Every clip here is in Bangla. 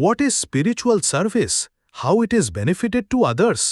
What is spiritual service how it is benefited to others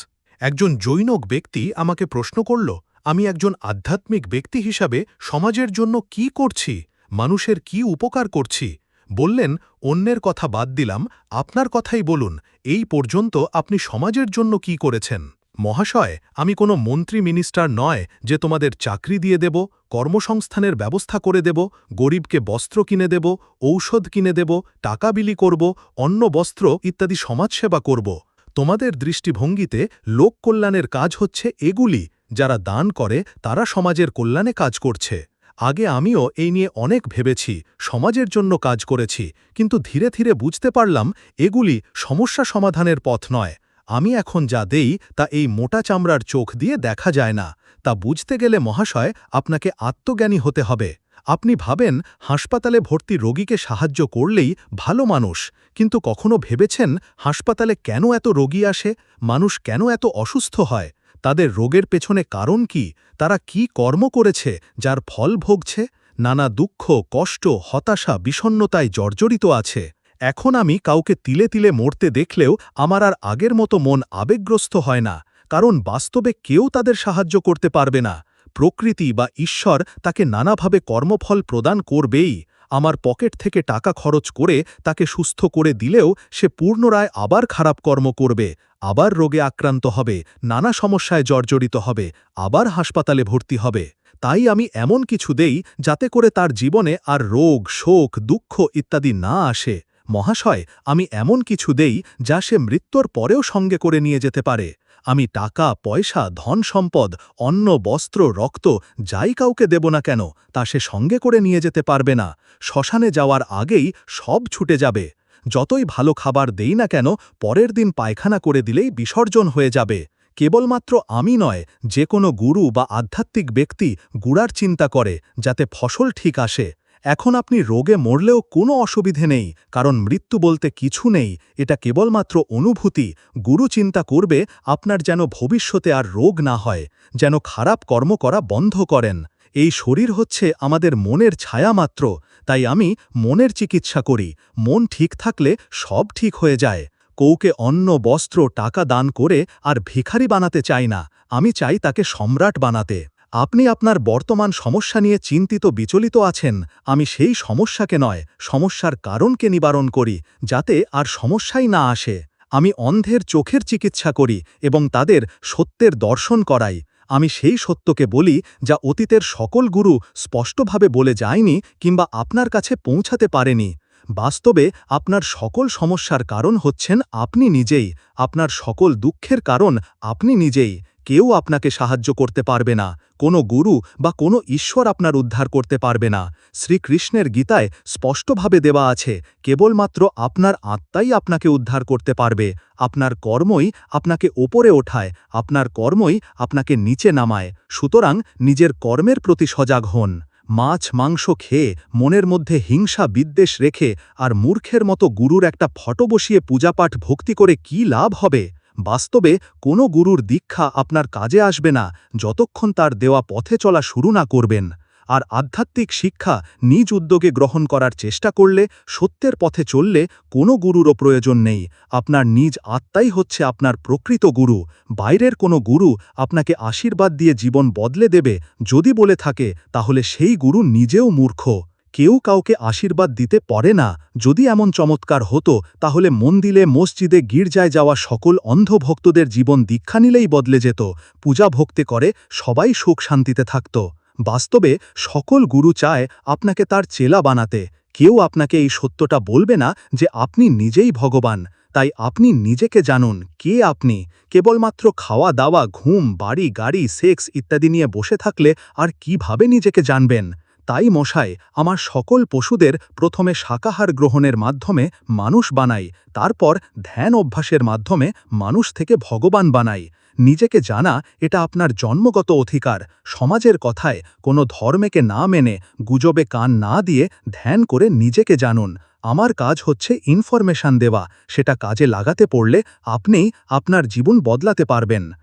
একজন জৈনক ব্যক্তি আমাকে প্রশ্ন করল, আমি একজন আধ্যাত্মিক ব্যক্তি হিসাবে সমাজের জন্য কি করছি? মানুষের কি উপকার করছি? বললেন, অন্যের কথা বাদ দিলাম, আপনার কথাই বলুন, এই পর্যন্ত আপনি সমাজের জন্য কি করেছেন? মহাশয়, আমি কোনো মন্ত্রী মিনিস্টার নয় যে তোমাদের চাকরি দিয়ে দেব, কর্মসংস্থানের ব্যবস্থা করে দেব, গরিবকে বস্ত্র কিনে দেব, ঔষধ কিনে দেব, টাকা বিলি করব, অন্ন, বস্ত্র ইত্যাদি সমাজসেবা করব। তোমাদের দৃষ্টিভঙ্গিতে লোককল্যাণের কাজ হচ্ছে এগুলি, যারা দান করে তারা সমাজের কল্যাণে কাজ করছে। আগে আমিও এই নিয়ে অনেক ভেবেছি, সমাজের জন্য কাজ করেছি, কিন্তু ধীরে ধীরে বুঝতে পারলাম এগুলি সমস্যা সমাধানের পথ নয়। আমি এখন যা দেই তা এই মোটা চামড়ার চোখ দিয়ে দেখা যায় না। তা বুঝতে গেলে মহাশয় আপনাকে আত্মজ্ঞানী হতে হবে। আপনি ভাবেন হাসপাতালে ভর্তি রোগীকে সাহায্য করলেই ভালো মানুষ, কিন্তু কখনো ভেবেছেন হাসপাতালে কেন এত রোগী আসে? মানুষ কেন এত অসুস্থ হয়? তাদের রোগের পেছনে কারণ কি? তারা কি কর্ম করেছে, যার ফল ভোগছে? নানা দুঃখ, কষ্ট, হতাশা বিষণ্নতায় জর্জরিত আছে। এখন আমি কাউকে তিলে তিলে মরতে দেখলেও আমার আর আগের মতো মন আবেগগ্রস্ত হয় না, কারণ বাস্তবে কেউ তাদের সাহায্য করতে পারবে না। প্রকৃতি বা ঈশ্বর তাকে নানাভাবে কর্মফল প্রদান করবেই। আমার পকেট থেকে টাকা খরচ করে তাকে সুস্থ করে দিলেও সে পূর্ণরায় আবার খারাপ কর্ম করবে, আবার রোগে আক্রান্ত হবে, নানা সমস্যায় জর্জরিত হবে, আবার হাসপাতালে ভর্তি হবে। তাই আমি এমন কিছু দেই যাতে করে তার জীবনে আর রোগ, শোক, দুঃখ ইত্যাদি না আসে। মহাশয়, আমি এমন কিছু দেই যা সে মৃত্যুর পরেও সঙ্গে করে নিয়ে যেতে পারে। আমি টাকা, পয়সা, ধন সম্পদ, অন্ন, বস্ত্র, রক্ত, যাই কাউকে দেব না কেন, তা সে সঙ্গে করে নিয়ে যেতে পারবে না। শ্মশানে যাওয়ার আগেই সব ছুটে যাবে। যতই ভালো খাবার দেই না কেন, পরের দিন পায়খানা করে দিলেই বিসর্জন হয়ে যাবে। কেবলমাত্র আমি নয়, যে কোনো গুরু বা আধ্যাত্মিক ব্যক্তি গুড়ার চিন্তা করে, যাতে ফসল ঠিক আসে। এখন আপনি রোগে মরলেও কোনো অসুবিধে নেই, কারণ মৃত্যু বলতে কিছু নেই, এটা কেবলমাত্র অনুভূতি। গুরু চিন্তা করবে, আপনার যেন ভবিষ্যতে আর রোগ না হয়, যেন খারাপ কর্ম করা বন্ধ করেন। এই শরীর হচ্ছে আমাদের মনের ছায়া মাত্র, তাই আমি মনের চিকিৎসা করি, মন ঠিক থাকলে সব ঠিক হয়ে যায়। কৌকে অন্ন, বস্ত্র, টাকা দান করে আর ভিখারি বানাতে চাই না, আমি চাই তাকে সম্রাট বানাতে। আপনি আপনার বর্তমান সমস্যা নিয়ে চিন্তিত বিচলিত আছেন, আমি সেই সমস্যাকে নয়, সমস্যার কারণকে নিবারণ করি, যাতে আর সমস্যাই না আসে। আমি অন্ধের চোখের চিকিৎসা করি এবং তাদের সত্যের দর্শন করাই। আমি সেই সত্যকে বলি যা অতীতের সকল গুরু স্পষ্টভাবে বলে যায়নি কিংবা আপনার কাছে পৌঁছাতে পারেনি। বাস্তবে আপনার সকল সমস্যার কারণ হচ্ছেন আপনি নিজেই, আপনার সকল দুঃখের কারণ আপনি নিজেই। কেউ আপনাকে সাহায্য করতে পারবে না, কোনো গুরু বা কোনো ঈশ্বর আপনার উদ্ধার করতে পারবে না। শ্রীকৃষ্ণের গীতায় স্পষ্টভাবে দেওয়া আছে, কেবলমাত্র আপনার আত্মাই আপনাকে উদ্ধার করতে পারবে, আপনার কর্মই আপনাকে ওপরে ওঠায়, আপনার কর্মই আপনাকে নিচে নামায়, সুতরাং নিজের কর্মের প্রতি সজাগ হন। মাছ, মাংস খেয়ে, মনের মধ্যে হিংসা, বিদ্বেষ রেখে, আর মূর্খের মতো গুরুর একটা ফটো বসিয়ে পূজাপাঠ ভক্তি করে কি লাভ হবে? বাস্তবে কোনো গুরুর দীক্ষা আপনার কাজে আসবে না যতক্ষণ তার দেওয়া পথে চলা শুরু না করবেন। আর আধ্যাত্মিক শিক্ষা নিজ উদ্যোগে গ্রহণ করার চেষ্টা করলে, সত্যের পথে চললে কোনো গুরুরও প্রয়োজন নেই। আপনার নিজ আত্মাই হচ্ছে আপনার প্রকৃত গুরু। বাইরের কোনো গুরু আপনাকে আশীর্বাদ দিয়ে জীবন বদলে দেবে। যদি বলে থাকে, তাহলে সেই গুরু নিজেও মূর্খ। কেউ কাউকে আশীর্বাদ দিতে পারে না। যদি এমন চমৎকার হতো, তাহলে মন্দিলে মসজিদে, গির্জায় যাওয়া সকল অন্ধভক্তদের জীবন দীক্ষা নিলেই বদলে যেত। পূজা ভক্তি করে, সবাই সুখ শান্তিতে থাকত। বাস্তবে, সকল গুরু চায় আপনাকে তার চেলা বানাতে। কেউ আপনাকে এই সত্যটা বলবে না যে আপনি নিজেই ভগবান। তাই আপনি নিজেকে জানুন, কে আপনি? কেবলমাত্র খাওয়া, দাওয়া, ঘুম, বাড়ি, গাড়ি, সেক্স ইত্যাদি নিয়ে বসে থাকলে আর কীভাবে নিজেকে জানবেন? তাই মশাই আমার সকল পশুদের প্রথমে শাকাহার গ্রহণের মাধ্যমে মানুষ বানাই, তারপর ধ্যান অভ্যাসের মাধ্যমে মানুষ থেকে ভগবান বানাই। নিজেকে জানা, এটা আপনার জন্মগত অধিকার। সমাজের কথায়, কোনো ধর্মেকে না মেনে, গুজবে কান না দিয়ে ধ্যান করে নিজেকে জানুন। আমার কাজ হচ্ছে ইনফরমেশন দেওয়া, সেটা কাজে লাগাতে পড়লে আপনিই আপনার জীবন বদলাতে পারবেন।